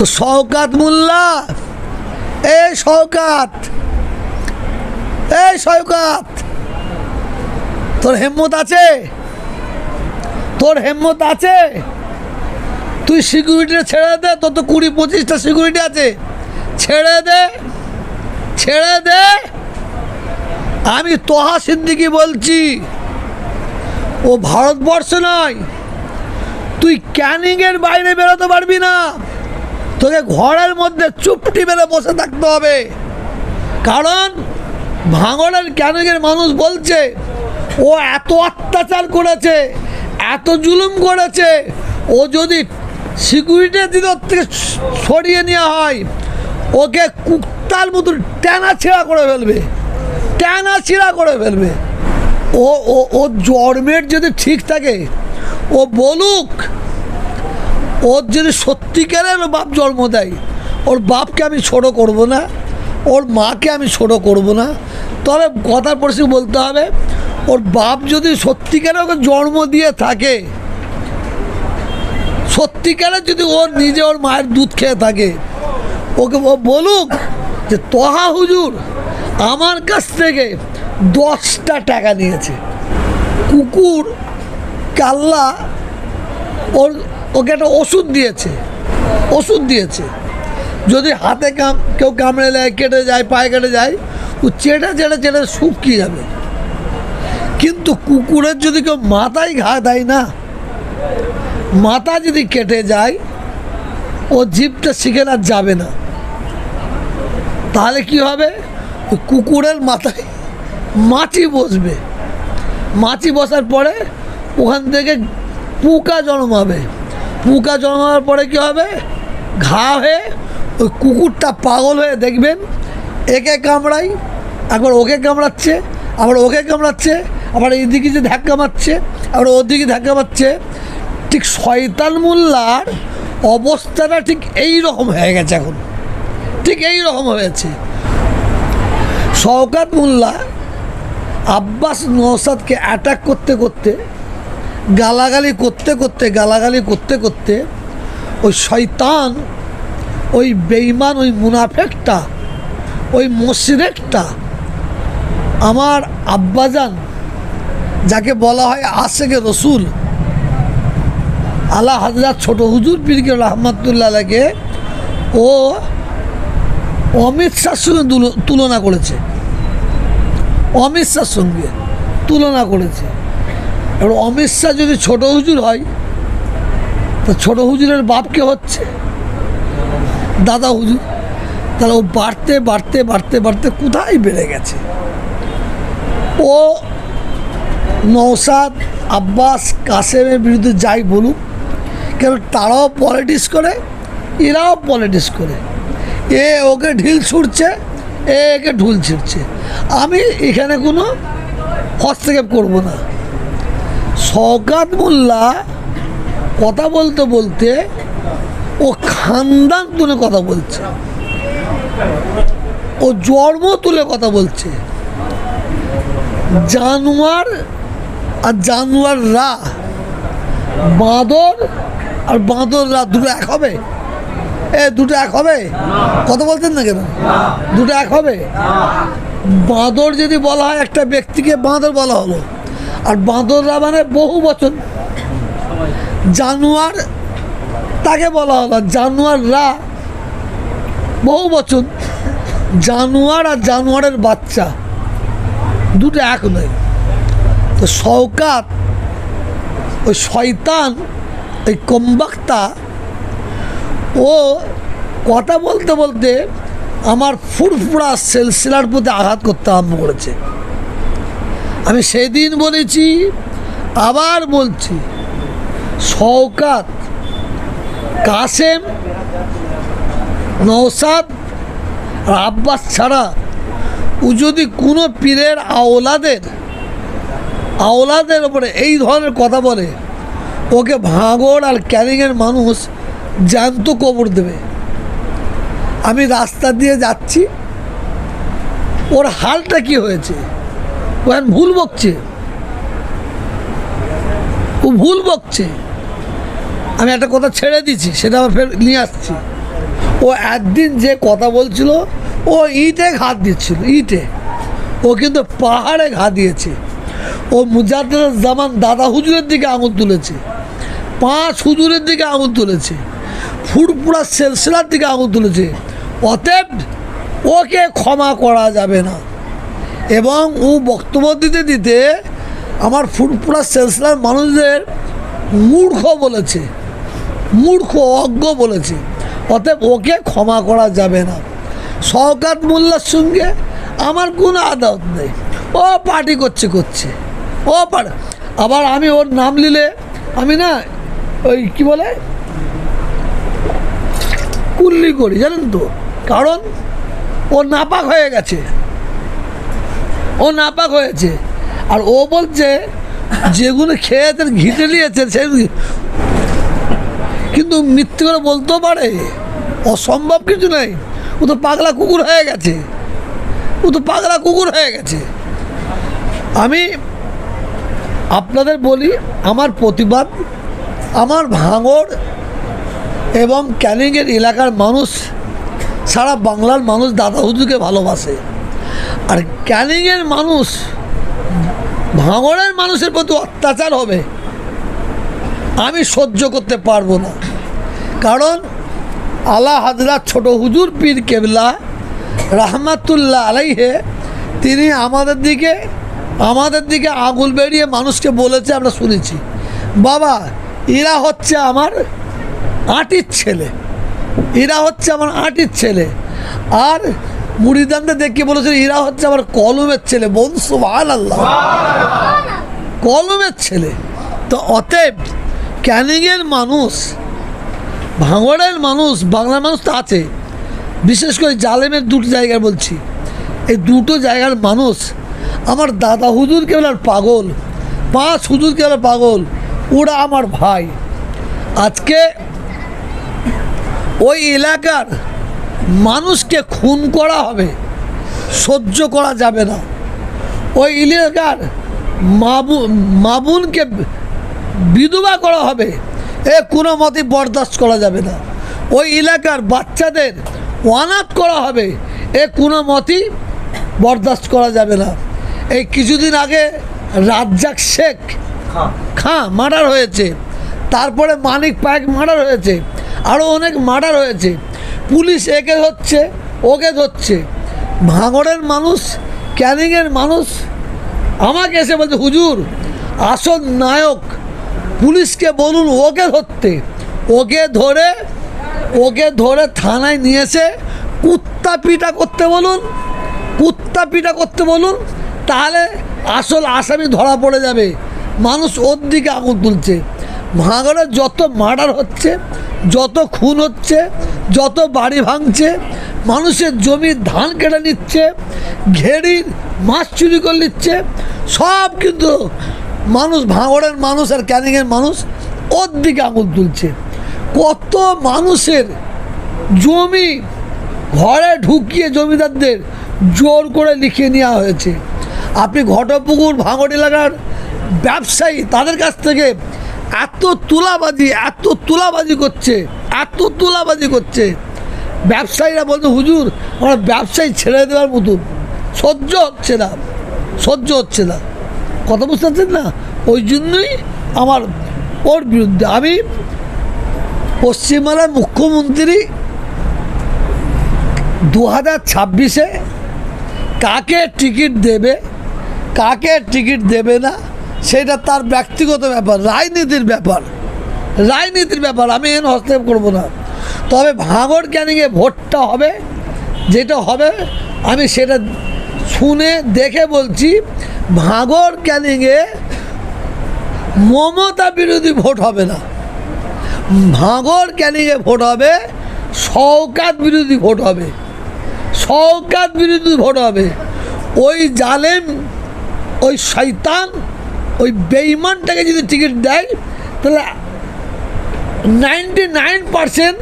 তো শওকাত মোল্লা। এই শওকাত। এই শওকাত। তোর হেম্মত আছে? তোর হেম্মত আছে? তুই সিকিউরিটি ছেড়ে দে, তোর তো কুড়ি পঁচিশটা সিকিউরিটি আছে। ছেড়ে দে। ছেড়ে দে। আমি তোহা সিদ্দিকি বলছি। ও ভারতবর্ষ নয়। তুই ক্যানিংয়ের বাইরে বেরোতে পারবি না। তোকে ঘরের মধ্যে চুপটি মেরে বসে থাকতে হবে। কারণ ভাঙড়ের ক্যানিংয়ের মানুষ বলছে, ও এত অত্যাচার করেছে, এত জুলুম করেছে, ও যদি সিকিউরিটি দিদর থেকে সরিয়ে নেওয়া হয়, ওকে কুত্তার মতন টানা ছেঁড়া করে ফেলবে টানা ছিঁড়া করে ফেলবে। ও ও জন্মের যদি ঠিক থাকে, ও বলুক ওর যদি সত্যিকারের বাপ জন্ম দেয় ওর বাপকে আমি ছোট করব না, ওর মাকে আমি ছোট করব না, তবে কথার পরিস্থিতি বলতে হবে, ওর বাপ যদি সত্যিকারে ওকে জন্ম দিয়ে থাকে সত্যিকারের যদি ওর নিজে ওর মায়ের দুধ খেয়ে থাকে, ওকে ও বলুক যে, তহা হুজুর, আমার কাছ থেকে দশটা টাকা নিয়েছে। কুকুর, কাল্লা, ওর ওকে একটা ওষুধ দিয়েছে ওষুধ দিয়েছে। যদি হাতে কাম, কেউ কামড়ে নেয় কেটে যায়, পায়ে কেটে যায়, ও চেটে চেটে চেটে শুকিয়ে যাবে। কিন্তু কুকুরের যদি কেউ মাথায় ঘা দেয় না, মাথা যদি কেটে যায়, ও জিভটা শিখে আর যাবে না। তাহলে কি হবে? কুকুরের মাথায় মাটি বসবে। মাটি বসার পরে ওখান থেকে পুকা জন্মাবে। পুকা জন্মাবার পরে কি হবে? ঘা হয়ে ওই কুকুরটা পাগল হয়ে দেখবেন, একে কামড়াই একবার ওকে কামড়াচ্ছে, আবার ওকে কামড়াচ্ছে, আবার এইদিকে যে ধাক্কা মারছে, আবার ওদিকে ধাক্কা মারছে। ঠিক শয়তান মোল্লার অবস্থাটা ঠিক এই রকম হয়ে গেছে এখন। ঠিক এই রকম হয়েছে। শওকাত মোল্লা আব্বাস নৌসাদকে অ্যাটাক করতে করতে গালাগালি করতে করতে, গালাগালি করতে করতে ওই শয়তান, ওই বেইমান ওই মুনাফেকটা, ওই মশরেকটা, আমার আব্বাজান, যাকে বলা হয় আশেকে রসুল আলা হাজরাত ছোট হুজুর পীরকে রহমতুল্লাহকে ও অমিত শাহর সঙ্গে তুলনা করেছে। অমিত শাহর সঙ্গে তুলনা করেছে। এবার অমিত শাহ যদি ছোট হুজুর হয়, তো ছোট হুজুরের বাপ কে হচ্ছে? দাদা হুজুর। তাহলে ও বাড়তে বাড়তে বাড়তে বাড়তে কোথায় বেড়ে গেছে? ও নৌসাদ আব্বাস, কাসেমের বিরুদ্ধে যাই বলুক, কেন তারাও পলিটিক্স করে, এরাও পলিটিক্স করে। এ ওকে ঢিল ছুটছে এ একে ঢুল ছিঁড়ছে। আমি এখানে কোনো হস্তক্ষেপ করব না। শওকাত মোল্লা কথা বলতে বলতে ও খানদান তুলে কথা বলছে। ও জন্ম তুলে কথা বলছে। জানোয়ার আর জানোয়াররা বাঁদর আর বাঁদররা দুটো এক হবে? এ, দুটো এক হবে? কথা বলছেন না কেন? দুটো এক হবে? বাঁদর যদি বলা হয় একটা ব্যক্তিকে বাঁদর বলা হলো। আর বাঁদররা মানে বহু বচন। জানোয়ার, তাকে বলা হলো, জানোয়াররা বহু বচন। জানোয়ার আর জানোয়ারের বাচ্চা, দুটো এক নয়। তো শওকাত, ওই শয়তান, ওই কম্বাক্তা, ও কথা বলতে বলতে আমার ফুরফুরা সেলসিলার প্রতি আঘাত করতে আরম্ভ করেছে। আমি সেদিন বলেছি, আবার বলছি, শওকাত, কাসেম নৌসাদ আব্বাস ছাড়া ও যদি কোনো পীরের আওলাদের আওলাদের ওপরে এই ধরনের কথা বলে, ওকে ভাঙড় আর ক্যারিংয়ের মানুষ জ্যান্ত কবর দেবে। আমি রাস্তা দিয়ে যাচ্ছি, ওর হালটা কি হয়েছে? ও এখন ভুল বকছে। ও ভুল বকছে। আমি একটা কথা ছেড়ে দিচ্ছি, সেটা আবার ফের নিয়ে আসছি। ও একদিন যে কথা বলছিল, ও ইটে ঘাত দিচ্ছিল, ইটে। ও কিন্তু পাহাড়ে ঘা দিয়েছে। ও মুজাদ্দের জামান দাদা হুজুরের দিকে আঙুল তুলেছে। পাঁচ হুজুরের দিকে আঙুল তুলেছে। ফুরপুরা সেলসিলার দিকে আঙুল তুলেছে। অতএব ওকে ক্ষমা করা যাবে না। এবং ও বক্তব্য দিতে দিতে আমার ফুরপুরা সেলসলার মানুষদের মূর্খ বলেছে। মূর্খ, অজ্ঞ বলেছে। অতএব ওকে ক্ষমা করা যাবে না। শওকাত মোল্লার সঙ্গে আমার কোনো আদালত নেই। ও পার্টি করছে করছে। ও পার আবার আমি ওর নাম নিলে আমি না ওই কি বলে? কুল্লি করি, জানেন তো? কারণ ও নাপাক হয়ে গেছে। ও নাপাক হয়েছে। আর ও বলছে, যেগুলো খেয়েছেন, ঘিটে নিয়েছেন, সেগুলো কিন্তু মিথ্যে করে বলতেও পারে। অসম্ভব কিছু নেই। ও তো পাগলা কুকুর হয়ে গেছে। ও তো পাগলা কুকুর হয়ে গেছে। আমি আপনাদের বলি, আমার প্রতিবাদ, আমার ভাঙড় এবং ক্যানিংয়ের এলাকার মানুষ, সারা বাংলার মানুষ দাদা হুজুরকে ভালোবাসে। আর ক্যানিংয়ের মানুষ, ভাঙড়ের মানুষের প্রতি অত্যাচার হবে, আমি সহ্য করতে পারব না। কারণ আলা হাজরাত ছোট হুজুর পীর কেবলা রাহমাতুল্লাহ আলাইহে, তিনি আমাদের দিকে আমাদের দিকে আঙুল বেরিয়ে মানুষকে বলেছে, আমরা শুনেছি। বাবা এরা হচ্ছে আমার আটির ছেলে। এরা হচ্ছে আমার আটির ছেলে। আর মুড়িদানদের দেখে বলেছে এরা হচ্ছে আমার কলমের ছেলে বংশু আল্লাহ কলমের ছেলে। তো অতএব ক্যানিংয়ের মানুষ ভাঙড়ের মানুষ বাংলার মানুষ তো আছে। বিশেষ করে জালেমের দুটো জায়গায় বলছি। এই দুটো জায়গার মানুষ আমার দাদা হুজুর কেবল আর পাগল পাঁচ হুজুর কেবল পাগল ওরা আমার ভাই। আজকে ওই এলাকার মানুষকে খুন করা হবে সহ্য করা যাবে না। ওই এলাকার মাবু মাবুনকে বিধবা করা হবে এ কোনো মতে বরদাস্ত করা যাবে না। ওই এলাকার বাচ্চাদের অনাথ করা হবে এ কোনো মতেই বরদাস্ত করা যাবে না। এই কিছুদিন আগে রাজ্জাক শেখ খাঁ মার্ডার হয়েছে তারপরে মানিক পায়েক মার্ডার হয়েছে আরও অনেক মার্ডার হয়েছে। পুলিশ একে ধরছে, ওকে ধরছে। ভাঙড়ের মানুষ, ক্যানিংয়ের মানুষ, আমাকে এসে বলছে, হুজুর, আসল নায়ক, পুলিশকে বলুন ওকে ধরতে। ওকে ধরে ওকে ধরে থানায় নিয়েছে কুত্তা পিটা করতে বলুন, কুত্তা পিটা করতে বলুন, তাহলে আসল আসামি ধরা পড়ে যাবে। মানুষ ওর দিকে আঙুল তুলছে। ভাঙড়ে যত মার্ডার হচ্ছে যত খুন হচ্ছে, যত বাড়ি ভাঙছে, মানুষের জমির ধান কেটে নিচ্ছে ঘেরির মাছ চুরি করে নিচ্ছে, সব কিন্তু মানুষ, ভাঙড়ের মানুষ আর ক্যানিংয়ের মানুষ ওর দিকে আঙুল তুলছে। কত মানুষের জমি ঘরে ঢুকিয়ে জমিদারদের জোর করে লিখিয়ে নেওয়া হয়েছে। আপনি ঘটপুকুর, ভাঙড় এলাকার ব্যবসায়ী, তাদের কাছ থেকে এত তুলাবাজি এত তুলাবাজি করছে, এত তুলাবাজি করছে। ব্যবসায়ীরা বলছে, হুজুর, আমরা ব্যবসায়ী ছেড়ে দেওয়ার মতন। সহ্য হচ্ছে না, সহ্য হচ্ছে না। কথা বুঝতে পারছেন না? ওই জন্যই আমার ওর বিরুদ্ধে আমি পশ্চিমবাংলার মুখ্যমন্ত্রী দু হাজার ছাব্বিশে কাকে টিকিট দেবে, কাকে টিকিট দেবে না সেটা তার ব্যক্তিগত ব্যাপার, রাজনীতির ব্যাপার। রাজনীতির ব্যাপার, আমি এন হস্তক্ষেপ করব না। তবে ভাঙড় ক্যানিংয়ে ভোটটা হবে, যেটা হবে, আমি সেটা শুনে দেখে বলছি, ভাঙড় ক্যানিংয়ে মমতা বিরোধী ভোট হবে না। ভাঙড় ক্যানিংয়ে ভোট হবে শওকাত বিরোধী ভোট হবে। শওকাত বিরোধী ভোট হবে। ওই জালেম, ওই শৈতান ওই বেইমানটাকে যদি টিকিট দেয় তাহলে নাইনটি নাইন পারসেন্ট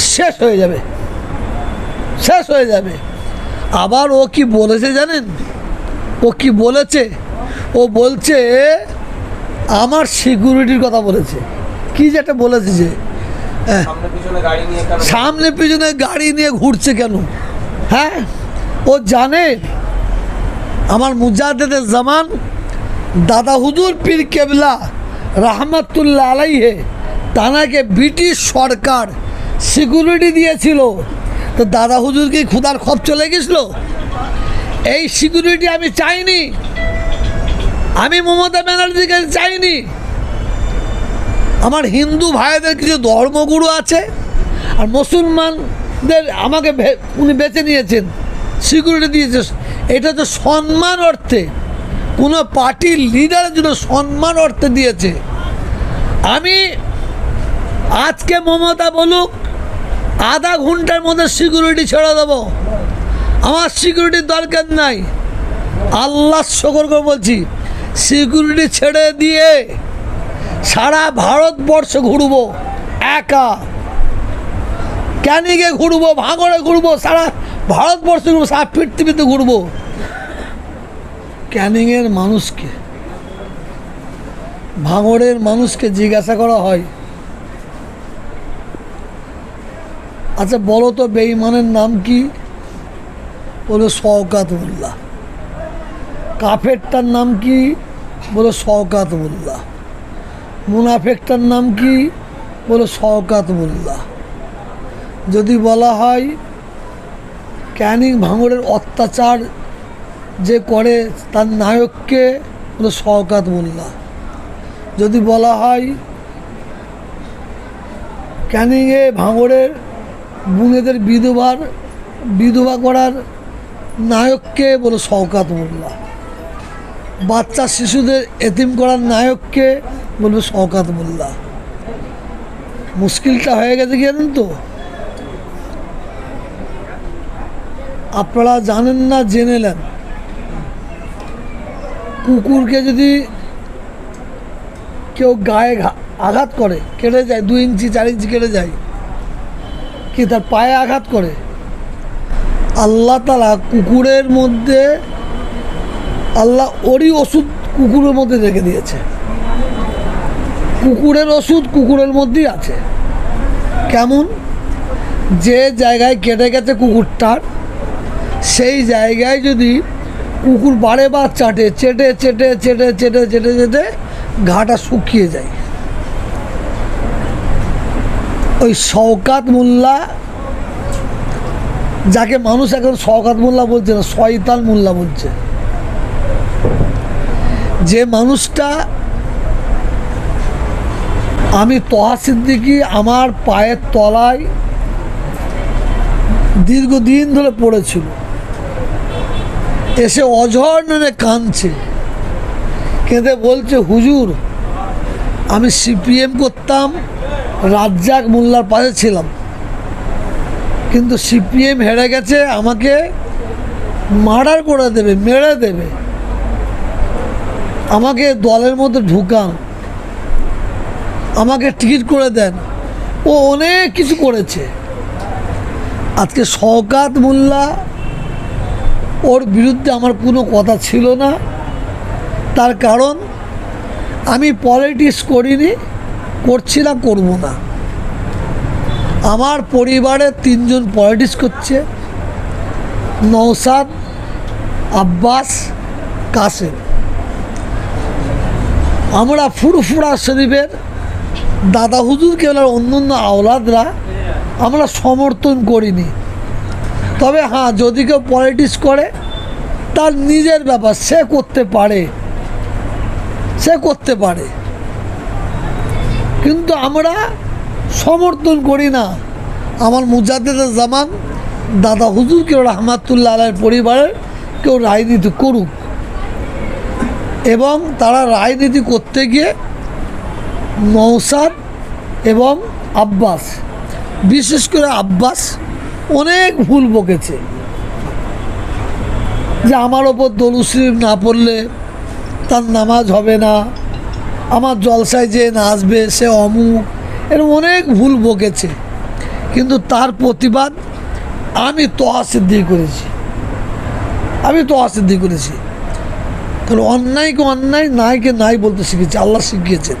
শেষ হয়ে যাবে। শেষ হয়ে যাবে। আবার ও কি বলেছে জানেন? ও কি বলেছে? ও বলছে আমার সিকিউরিটির কথা বলেছে। কি যেটা বলেছে যে হ্যাঁ। সামনে পিছনে গাড়ি নিয়ে ঘুরছে কেন? হ্যাঁ ও জানে। আমার মুজাদ্দেদের জামান দাদা হুজুর পীর কেবলা রাহমাতুল্লাহ আলাইহে তানাকে ব্রিটিশ সরকার সিকিউরিটি দিয়েছিল। তো দাদা হুজুর কি ক্ষুদার খপ চলে গেছিল? এই সিকিউরিটি আমি চাইনি। আমি মমতা ব্যানার্জিকে চাইনি। আমার হিন্দু ভাইদের কিছু ধর্মগুরু আছে আর মুসলমানদের আমাকে উনি বেছে নিয়েছেন। সিকিউরিটি দিয়েছে। এটা তো সম্মান অর্থে। কোনো পার্টির লিডারের জন্য সম্মান অর্থে দিয়েছে। আমি আজকে মমতা বলুক, আধা ঘণ্টার মধ্যে সিকিউরিটি ছেড়ে দেবো। আমার সিকিউরিটির দরকার নাই। আল্লাহ শকর করে বলছি সিকিউরিটি ছেড়ে দিয়ে সারা ভারতবর্ষ ঘুরবো, একা। ক্যানিংয়ে ঘুরবো, ভাঙড়ে ঘুরবো, সারা ভারতবর্ষ ঘুরবো, সারা পৃথিবীতে ঘুরবো। ক্যানিংয়ের মানুষকে, ভাঙড়ের মানুষকে জিজ্ঞাসা করা হয়। আচ্ছা বলো তো বেঈমানের নাম কি? বলে শওকাত মোল্লা। কাফেরটার নাম কি? বলে শওকাত মোল্লা। মুনাফেকটার নাম কি? বলে শওকাত মোল্লা। যদি বলা হয়, ক্যানিং ভাঙড়ের অত্যাচার যে করে তার নায়ককে বলে শওকাত মোল্লা যদি বলা হয়, ক্যানিংয়ে ভাঙড়ের বুনেদের বিধবার, বিধবা করার নায়ককে বলে শওকাত মোল্লা বাচ্চা শিশুদের এতিম করার নায়ককে বলবে শওকাত মোল্লা মুশকিলটা হয়ে গেছে কি জানেন তো? আপনারা জানেন না, জেনে নেন। কুকুরকে যদি কেউ গায়ে আঘাত করে, কেটে যায় দু ইঞ্চি, চার ইঞ্চি কেটে যায়, কি তার পায়ে আঘাত করে? আল্লাহ তালা কুকুরের মধ্যে, আল্লাহ ওরই ওষুধ কুকুরের মধ্যে রেখে দিয়েছে। কুকুরের ওষুধ কুকুরের মধ্যেই আছে। কেমন? যে জায়গায় কেটে গেছে কুকুরটার, সেই জায়গায় যদি কুকুর বারে বার চাটে, চেটে চেটে চেটে চেটে চেটে চেটে, ঘাটা শুকিয়ে যায়। ওই শওকাত মোল্লা, যাকে মানুষ এখন শওকাত মোল্লা বলছে না, শয়তান মোল্লা বলছে। যে মানুষটা আমি তহা সিদ্দিকি আমার পায়ের তলায় দীর্ঘদিন ধরে পড়েছিল। এসে অঝর কাঁদছে। কেঁদে বলছে, হুজুর, আমি সিপিএম করতাম, রাজ্জাক মোল্লার পাশে ছিলাম। কিন্তু সিপিএম হেরে গেছে, আমাকে মার্ডার করে দেবে, মেরে দেবে। আমাকে দলের মধ্যে ঢুকান। আমাকে টিকিট করে দেন। ও অনেক কিছু করেছে। আজকে শওকাত মোল্লা ওর বিরুদ্ধে আমার কোনো কথা ছিল না। তার কারণ, আমি পলিটিক্স করিনি, করছি না, করব না। আমার পরিবারে তিনজন পলিটিক্স করছে নৌসাদ আব্বাস, কাসেম। আমরা ফুরফুরা শরীফের দাদা হুজুর কেবল অন্য অন্য আওলাদরা, আমরা সমর্থন করিনি। তবে হ্যাঁ যদি কেউ পলিটিক্স করে, তার নিজের ব্যাপার, সে করতে পারে। সে করতে পারে। কিন্তু আমরা সমর্থন করি না। আমার মুজাদ্দেদ জামান, দাদা হুজুর কেউ রহমাতুল্লাহ আলের পরিবারের কেউ রাজনীতি করুক। এবং তারা রাজনীতি করতে গিয়ে নৌসাদ এবং আব্বাস, বিশেষ করে আব্বাস অনেক ভুল বকেছে। যে আমার ওপর দলুশ্রীফ না পড়লে তার নামাজ হবে না, আমার জলসায় যে নাচবে, সে অমুক, এরকম অনেক ভুল বকেছে। কিন্তু তার প্রতিবাদ আমি তোহা সিদ্ধি করেছি। আমি তোহা সিদ্ধি করেছি। কারণ অন্যায়কে অন্যায় নাইকে নাই বলতে শিখেছি, আল্লাহ শিখিয়েছেন।